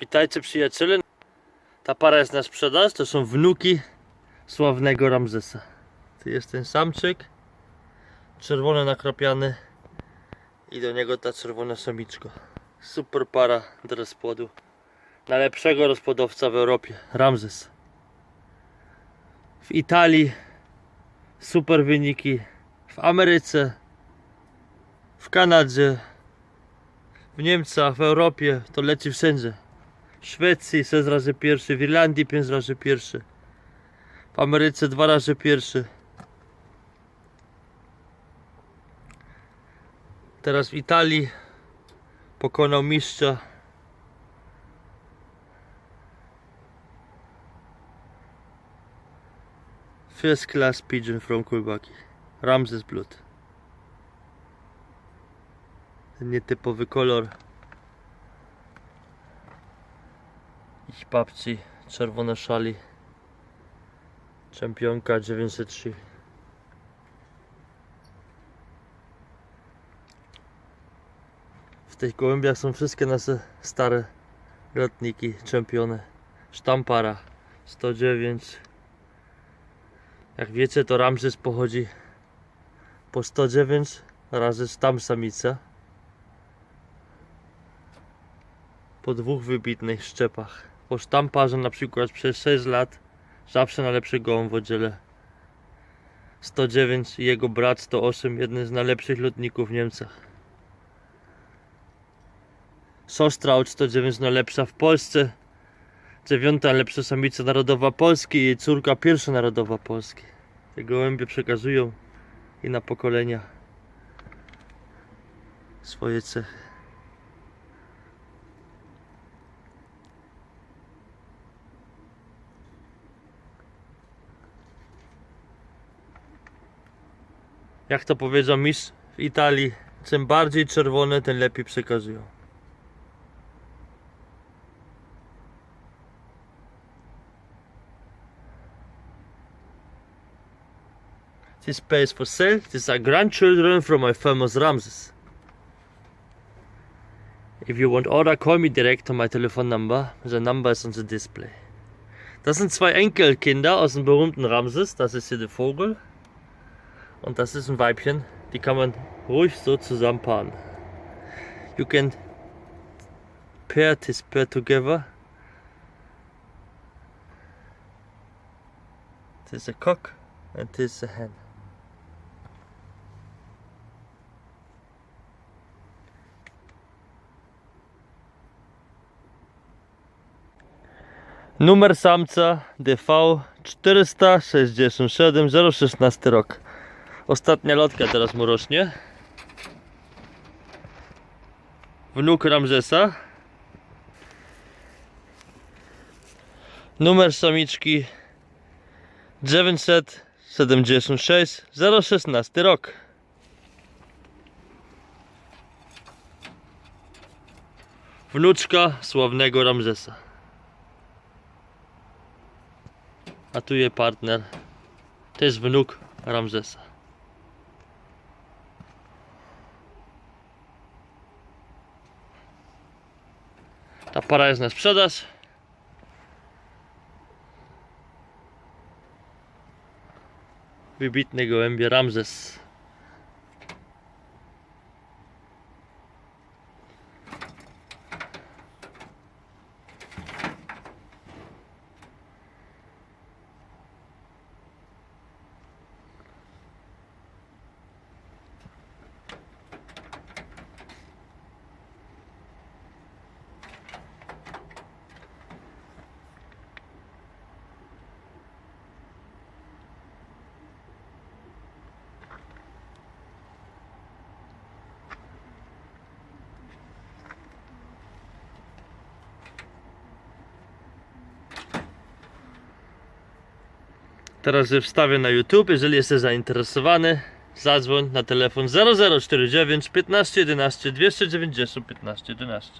Witajcie przyjaciele. Ta para jest na sprzedaż. To są wnuki sławnego Ramzesa. Tu jest ten samczyk. Czerwony nakrapiany. I do niego ta czerwona samiczka. Super para do rozpłodu. Najlepszego rozpłodowca w Europie. Ramzes. W Italii super wyniki. W Ameryce. W Kanadzie. W Niemczech, w Europie to leci wszędzie. Szwecji 6 razy pierwszy, w Irlandii 5 razy pierwszy. W Ameryce 2 razy pierwszy. Teraz w Italii pokonał mistrza. First class pigeon from Kulbaki. Ramses Blood. Ten nietypowy kolor. Ich babci, czerwone szali. Czempionka 903. W tych gołębiach są wszystkie nasze stare lotniki, czempiony. Sztampara 109. Jak wiecie, to Ramses pochodzi po 109 razy sztam samica. po dwóch wybitnych szczepach. Po sztamparze na przykład przez 6 lat zawsze najlepszy gołąb w oddziale. 109 i jego brat 108, jeden z najlepszych lotników w Niemczech. Siostra od 109 najlepsza w Polsce. Dziewiąta najlepsza samica narodowa Polski i jej córka pierwsza narodowa Polski. Te gołębie przekazują i na pokolenia swoje cechy. Jak to powiedział mistrz w Italii, czym bardziej czerwone, tym lepiej przekazują. This is for sale. These are grandchildren from my famous Ramses. If you want order, call me direct on my telephone number. The number is on the display. Das sind zwei Enkelkinder aus dem berühmten Ramses. Das ist hier der Vogel. Und das ist ein Weibchen, die kann man ruhig so zusammenpaaren. You can pair this pair together. This is a cock and this is a hen. Numer samca DV 467 016 rok. Ostatnia lotka teraz mu rośnie. Wnuk Ramzesa. Numer samiczki 976 016 rok. Wnuczka sławnego Ramzesa. A tu jej partner. To jest wnuk Ramzesa. Para jest na sprzedaż. Wybitny gołębie Ramzes. Teraz je wstawię na YouTube. Jeżeli jesteś zainteresowany, zadzwoń na telefon 0049 15 11 290 15 11.